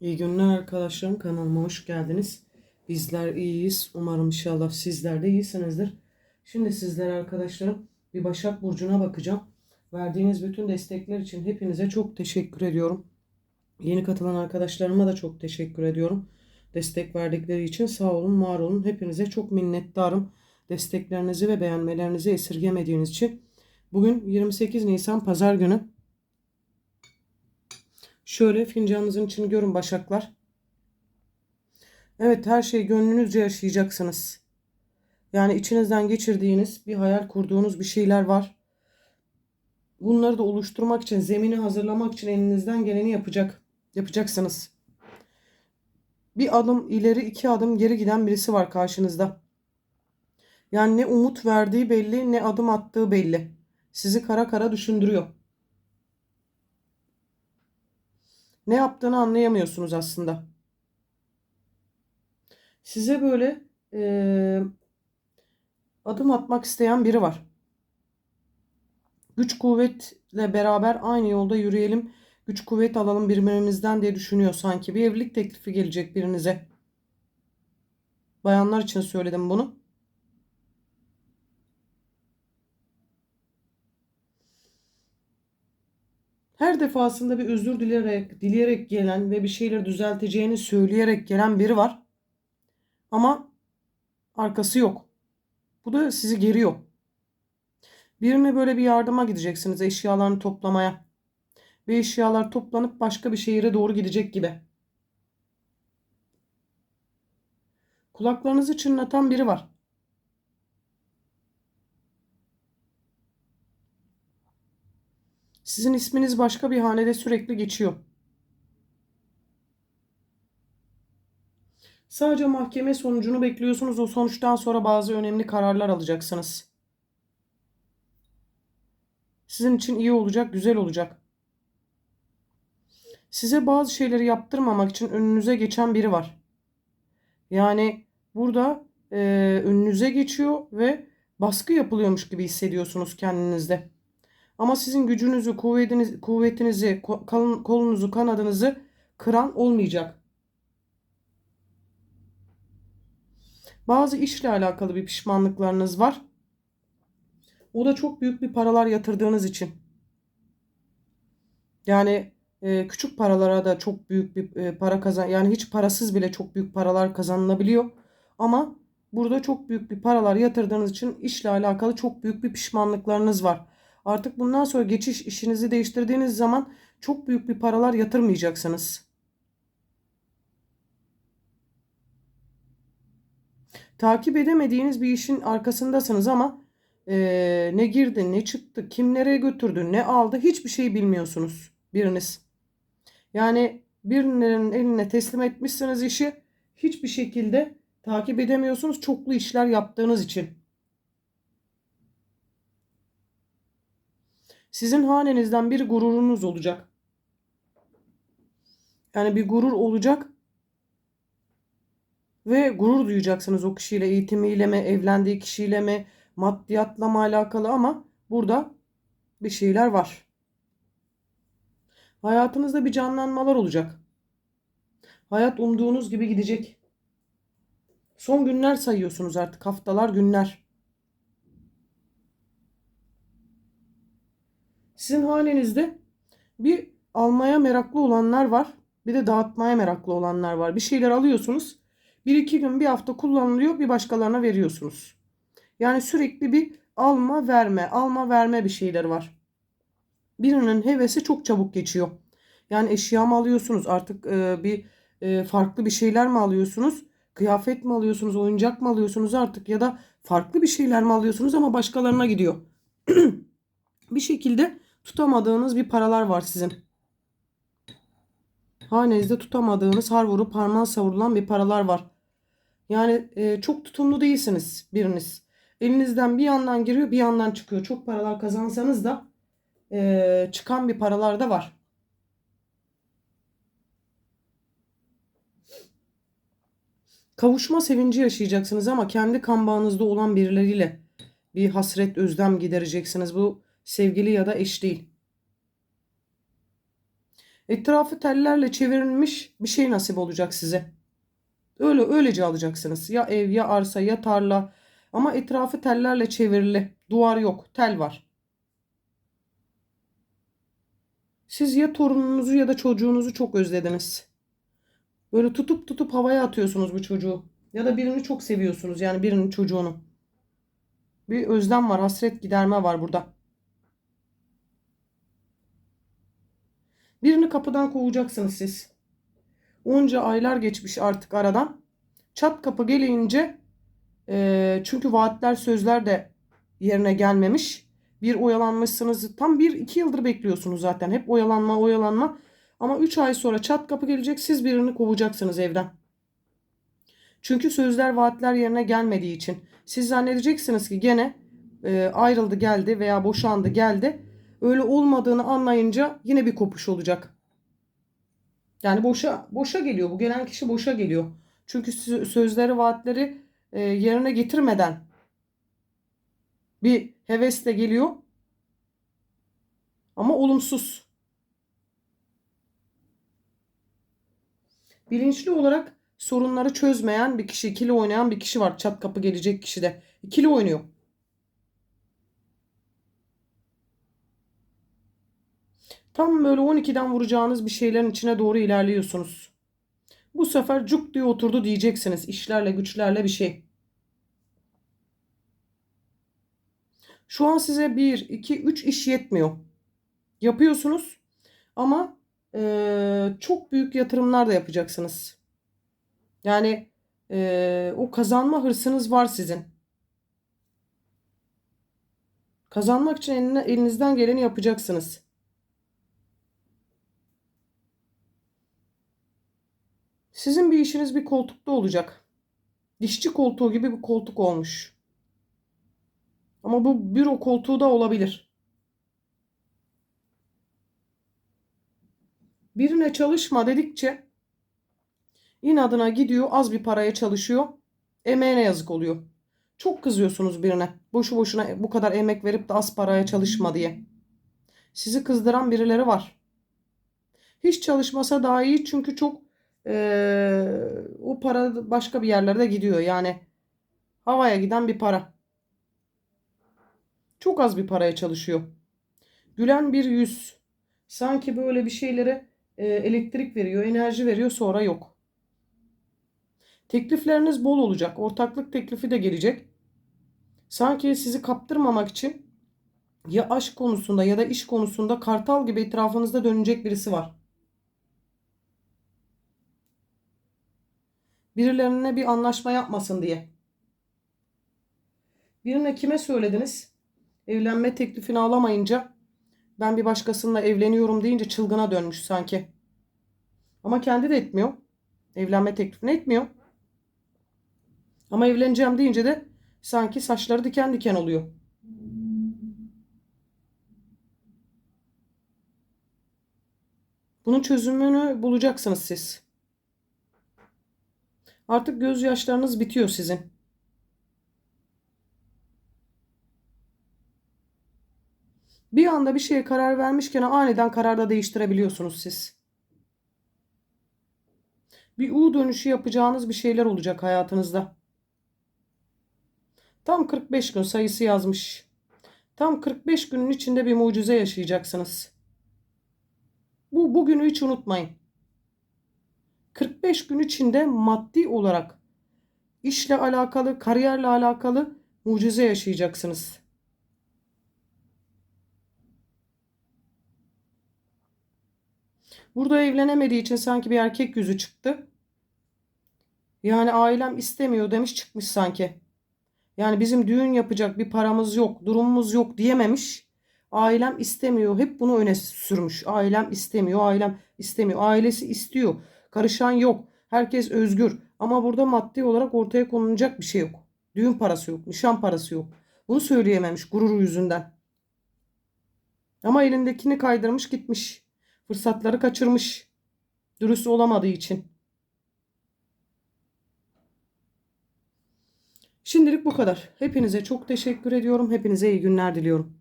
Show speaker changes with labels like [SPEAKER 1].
[SPEAKER 1] İyi günler arkadaşlarım. Kanalıma hoş geldiniz. Bizler iyiyiz. Umarım inşallah sizler de iyisinizdir. Şimdi sizlere arkadaşlarım bir Başak Burcu'na bakacağım. Verdiğiniz bütün destekler için hepinize çok teşekkür ediyorum. Yeni katılan arkadaşlarıma da çok teşekkür ediyorum. Destek verdikleri için sağ olun, var olun. Hepinize çok minnettarım. Desteklerinizi ve beğenmelerinizi esirgemediğiniz için. Bugün 28 Nisan Pazar günü. Şöyle fincanınızın içini görün başaklar. Evet her şeyi gönlünüzce yaşayacaksınız. Yani içinizden geçirdiğiniz bir hayal kurduğunuz bir şeyler var. Bunları da oluşturmak için, zemini hazırlamak için elinizden geleni yapacak, yapacaksınız. Bir adım ileri, iki adım geri giden birisi var karşınızda. Yani ne umut verdiği belli, ne adım attığı belli. Sizi kara kara düşündürüyor. Ne yaptığını anlayamıyorsunuz aslında. Size böyle eee, adım atmak isteyen biri var. Güç kuvvetle beraber aynı yolda yürüyelim, güç kuvvet alalım birbirimizden diye düşünüyor sanki. Bir evlilik teklifi gelecek birinize. Bayanlar için söyledim bunu. Her defasında bir özür dileyerek, dileyerek gelen ve bir şeyleri düzelteceğini söyleyerek gelen biri var. Ama arkası yok. Bu da sizi geriyor. Birine böyle bir yardıma gideceksiniz eşyalarını toplamaya. Ve eşyalar toplanıp başka bir şehire doğru gidecek gibi. Kulaklarınızı çınlatan biri var. Sizin isminiz başka bir hanede sürekli geçiyor. Sadece mahkeme sonucunu bekliyorsunuz. O sonuçtan sonra bazı önemli kararlar alacaksınız. Sizin için iyi olacak, güzel olacak. Size bazı şeyleri yaptırmamak için önünüze geçen biri var. Yani burada e, önünüze geçiyor ve baskı yapılıyormuş gibi hissediyorsunuz kendinizde. Ama sizin gücünüzü, kuvvetiniz, kuvvetinizi, kol- kolunuzu, kanadınızı kıran olmayacak. Bazı işle alakalı bir pişmanlıklarınız var. O da çok büyük bir paralar yatırdığınız için. Yani e, küçük paralara da çok büyük bir e, para kazan yani hiç parasız bile çok büyük paralar kazanılabiliyor. Ama burada çok büyük bir paralar yatırdığınız için işle alakalı çok büyük bir pişmanlıklarınız var. Artık bundan sonra geçiş işinizi değiştirdiğiniz zaman çok büyük bir paralar yatırmayacaksınız. Takip edemediğiniz bir işin arkasındasınız ama eee, ne girdi, ne çıktı, kim nereye götürdü, ne aldı hiçbir şey bilmiyorsunuz biriniz. Yani birinin eline teslim etmişsiniz işi hiçbir şekilde takip edemiyorsunuz çoklu işler yaptığınız için. Sizin hanenizden bir gururunuz olacak. Yani bir gurur olacak ve gurur duyacaksınız o kişiyle eğitimiyle mi, evlendiği kişiyle mi, maddiyatla mı alakalı ama burada bir şeyler var. Hayatınızda bir canlanmalar olacak. Hayat umduğunuz gibi gidecek. Son günler sayıyorsunuz artık haftalar, günler. Sizin halinizde bir almaya meraklı olanlar var. Bir de dağıtmaya meraklı olanlar var. Bir şeyler alıyorsunuz. Bir iki gün bir hafta kullanılıyor bir başkalarına veriyorsunuz. Yani sürekli bir alma verme alma verme bir şeyler var. Birinin hevesi çok çabuk geçiyor. Yani eşya mı alıyorsunuz artık e, bir e, farklı bir şeyler mi alıyorsunuz? Kıyafet mi alıyorsunuz oyuncak mı alıyorsunuz artık ya da farklı bir şeyler mi alıyorsunuz ama başkalarına gidiyor. bir şekilde tutamadığınız bir paralar var sizin. Hanenizde tutamadığınız har vurup parmağı savrulan bir paralar var. Yani e, çok tutumlu değilsiniz biriniz. Elinizden bir yandan giriyor bir yandan çıkıyor. Çok paralar kazansanız da e, çıkan bir paralar da var. Kavuşma sevinci yaşayacaksınız ama kendi kan bağınızda olan birileriyle bir hasret özlem gidereceksiniz. Bu sevgili ya da eş değil. Etrafı tellerle çevrilmiş bir şey nasip olacak size. Öyle öylece alacaksınız. Ya ev ya arsa ya tarla. Ama etrafı tellerle çevrili. Duvar yok. Tel var. Siz ya torununuzu ya da çocuğunuzu çok özlediniz. Böyle tutup tutup havaya atıyorsunuz bu çocuğu. Ya da birini çok seviyorsunuz. Yani birinin çocuğunu. Bir özlem var. Hasret giderme var burada. Birini kapıdan kovacaksınız siz. Onca aylar geçmiş artık aradan. Çat kapı gelince e, çünkü vaatler sözler de yerine gelmemiş. Bir oyalanmışsınız. Tam bir iki yıldır bekliyorsunuz zaten. Hep oyalanma oyalanma. Ama üç ay sonra çat kapı gelecek. Siz birini kovacaksınız evden. Çünkü sözler vaatler yerine gelmediği için. Siz zannedeceksiniz ki gene e, ayrıldı geldi veya boşandı geldi. Öyle olmadığını anlayınca yine bir kopuş olacak. Yani boşa boşa geliyor. Bu gelen kişi boşa geliyor. Çünkü sö- sözleri, vaatleri e, yerine getirmeden bir hevesle geliyor. Ama olumsuz. Bilinçli olarak sorunları çözmeyen bir kişi, ikili oynayan bir kişi var. Çat kapı gelecek kişi de. İkili oynuyor. Tam böyle 12'den vuracağınız bir şeylerin içine doğru ilerliyorsunuz. Bu sefer cuk diye oturdu diyeceksiniz. İşlerle güçlerle bir şey. Şu an size 1, 2, 3 iş yetmiyor. Yapıyorsunuz ama eee, çok büyük yatırımlar da yapacaksınız. Yani eee, o kazanma hırsınız var sizin. Kazanmak için eline, elinizden geleni yapacaksınız. Sizin bir işiniz bir koltukta olacak. Dişçi koltuğu gibi bir koltuk olmuş. Ama bu büro koltuğu da olabilir. Birine çalışma dedikçe inadına gidiyor az bir paraya çalışıyor. Emeğine yazık oluyor. Çok kızıyorsunuz birine. Boşu boşuna bu kadar emek verip de az paraya çalışma diye. Sizi kızdıran birileri var. Hiç çalışmasa daha iyi çünkü çok eee, o para başka bir yerlerde gidiyor. Yani havaya giden bir para. Çok az bir paraya çalışıyor. Gülen bir yüz. Sanki böyle bir şeylere e, elektrik veriyor, enerji veriyor sonra yok. Teklifleriniz bol olacak. Ortaklık teklifi de gelecek. Sanki sizi kaptırmamak için ya aşk konusunda ya da iş konusunda kartal gibi etrafınızda dönecek birisi var. Birilerine bir anlaşma yapmasın diye. Birine kime söylediniz? Evlenme teklifini alamayınca ben bir başkasıyla evleniyorum deyince çılgına dönmüş sanki. Ama kendi de etmiyor. Evlenme teklifini etmiyor. Ama evleneceğim deyince de sanki saçları diken diken oluyor. Bunun çözümünü bulacaksınız siz. Artık gözyaşlarınız bitiyor sizin. Bir anda bir şeye karar vermişken aniden kararda değiştirebiliyorsunuz siz. Bir U dönüşü yapacağınız bir şeyler olacak hayatınızda. Tam 45 gün sayısı yazmış. Tam 45 günün içinde bir mucize yaşayacaksınız. Bu bugünü hiç unutmayın. 45 gün içinde maddi olarak işle alakalı, kariyerle alakalı mucize yaşayacaksınız. Burada evlenemediği için sanki bir erkek yüzü çıktı. Yani ailem istemiyor demiş çıkmış sanki. Yani bizim düğün yapacak bir paramız yok, durumumuz yok diyememiş. Ailem istemiyor. Hep bunu öne sürmüş. Ailem istemiyor, ailem istemiyor. Ailesi istiyor. Karışan yok. Herkes özgür. Ama burada maddi olarak ortaya konulacak bir şey yok. Düğün parası yok, nişan parası yok. Bunu söyleyememiş gururu yüzünden. Ama elindekini kaydırmış gitmiş. Fırsatları kaçırmış. Dürüst olamadığı için. Şimdilik bu kadar. Hepinize çok teşekkür ediyorum. Hepinize iyi günler diliyorum.